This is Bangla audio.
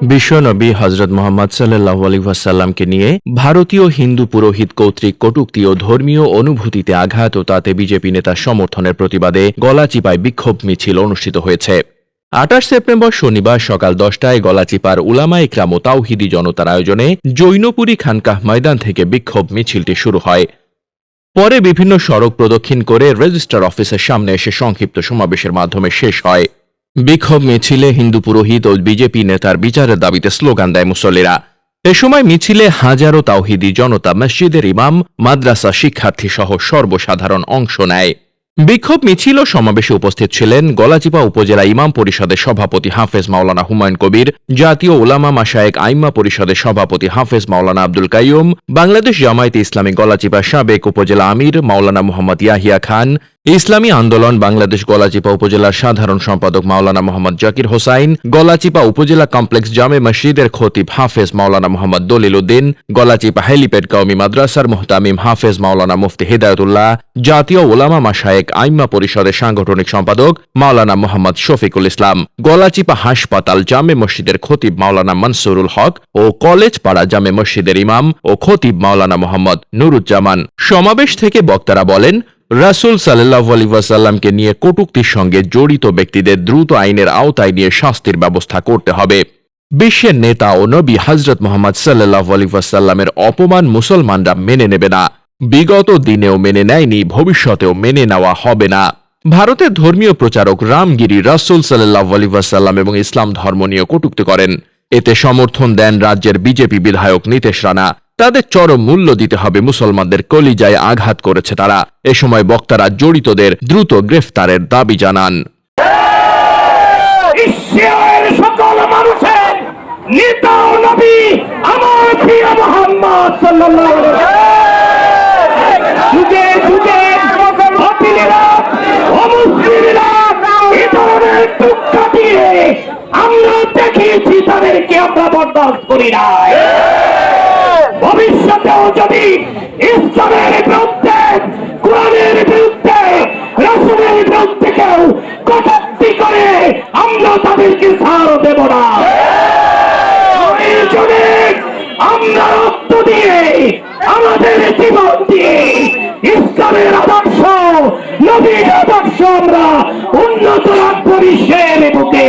বিশ্বনবী হজরত মোহাম্মদ সাল্লাহ আলী ওয়াসাল্লামকে নিয়ে ভারতীয় হিন্দু পুরোহিত কর্তৃক কটূক্তি ও ধর্মীয় অনুভূতিতে আঘাত ও তাতে বিজেপি নেতা সমর্থনের প্রতিবাদে গলাচিপায় বিক্ষোভ মিছিল অনুষ্ঠিত হয়েছে। আঠাশ সেপ্টেম্বর শনিবার সকাল দশটায় গলাচিপার উলামা ইকরাম ও তাওহিদি জনতার আয়োজনে জৈনপুরী খানকাহ ময়দান থেকে বিক্ষোভ মিছিলটি শুরু হয়। পরে বিভিন্ন সড়ক প্রদক্ষিণ করে রেজিস্ট্রার অফিসের সামনে এসে সংক্ষিপ্ত সমাবেশের মাধ্যমে শেষ হয়। বিক্ষোভ মিছিলে হিন্দু পুরোহিত ও বিজেপি নেতার বিচারের দাবিতে স্লোগান দেয় মুসল্লিরা। এ সময় মিছিলে হাজারো তাওহিদি জনতা, মসজিদের ইমাম, মাদ্রাসা শিক্ষার্থী সহ সর্বসাধারণ অংশ নেয়। বিক্ষোভ মিছিল ও সমাবেশে উপস্থিত ছিলেন গলাচিপা উপজেলা ইমাম পরিষদের সভাপতি হাফেজ মাওলানা হুমায়ুন কবির, জাতীয় ওলামা মাসায়েক আইম্মা পরিষদের সভাপতি হাফেজ মাওলানা আব্দুল কাইয়ুম, বাংলাদেশ জামায়াতে ইসলামী গলাচিপা সাবেক উপজেলা আমির মাওলানা মোহাম্মদ ইয়াহিয়া খান ইসলামী আন্দোলন বাংলাদেশ গলাচিপা উপজেলার সাধারণ সম্পাদক মাওলানা মোহাম্মদ জাকির হোসাইন, গলাচিপা উপজেলা কমপ্লেক্স জামে মসজিদের খতিব হাফেজ মাওলানা মোহাম্মদ দলিল উদ্দিন গলাচিপা হেলিপ্যাড কওমি মাদ্রাসার মোহতামিম হাফেজ মাওলানা মুফতি হিদায়তুল্লাহ, জাতীয় ওলামা মাসায়েক আইম্মা পরিষদের সাংগঠনিক সম্পাদক মাওলানা মোহাম্মদ শফিকুল ইসলাম, গলাচিপা হাসপাতাল জামে মসজিদের খতিব মাওলানা মনসুরুল হক ও কলেজ পাড়া জামে মসজিদের ইমাম ও খতিব মাওলানা মোহাম্মদ নুরুজ্জামান। সমাবেশ থেকে বক্তারা বলেন রাসুল সাল্লাহ আলী ওয়াসাল্লামকে নিয়ে কটুক্তির সঙ্গে জড়িত ব্যক্তিদের দ্রুত আইনের আওতায় নিয়ে শাস্তির ব্যবস্থা করতে হবে। বিশ্বের নেতা ও নবী হজরত মোহাম্মদ সাল্লাহ আলী ওয়াসাল্লামের অপমান মুসলমানরা মেনে নেবে না। বিগত দিনেও মেনে নেয়নি, ভবিষ্যতেও মেনে নেওয়া হবে না। ভারতের ধর্মীয় প্রচারক রামগিরি রাসুল সাল্লাহ আলী ওয়াসাল্লাম এবং ইসলাম ধর্ম নিয়ে কটুক্তি করেন। এতে সমর্থন দেন রাজ্যের বিজেপি বিধায়ক নীতেশ রানা। তাদের চরম মূল্য দিতে হবে। মুসলমানদের কলিজায় আঘাত করেছে তারা। এ সময় বক্তারা জড়িতদের দ্রুত গ্রেফতারের দাবি জানান। আমার দেখিয়েছি তাদেরকে আমরা বরদাস্ত করি না যদি ইসলামের বিরুদ্ধে, কোরআনের বিরুদ্ধে, রাসুলের বিরুদ্ধে কেউ কটূক্তি করে, আমরা তাদেরকে ছাড় দেব না। আমরা রক্ত দিয়ে আমাদের জীবন দিয়ে ইসলামের আদর্শ, নবীর আদর্শ আমরা উন্নত রাখব বিশ্বের বুকে।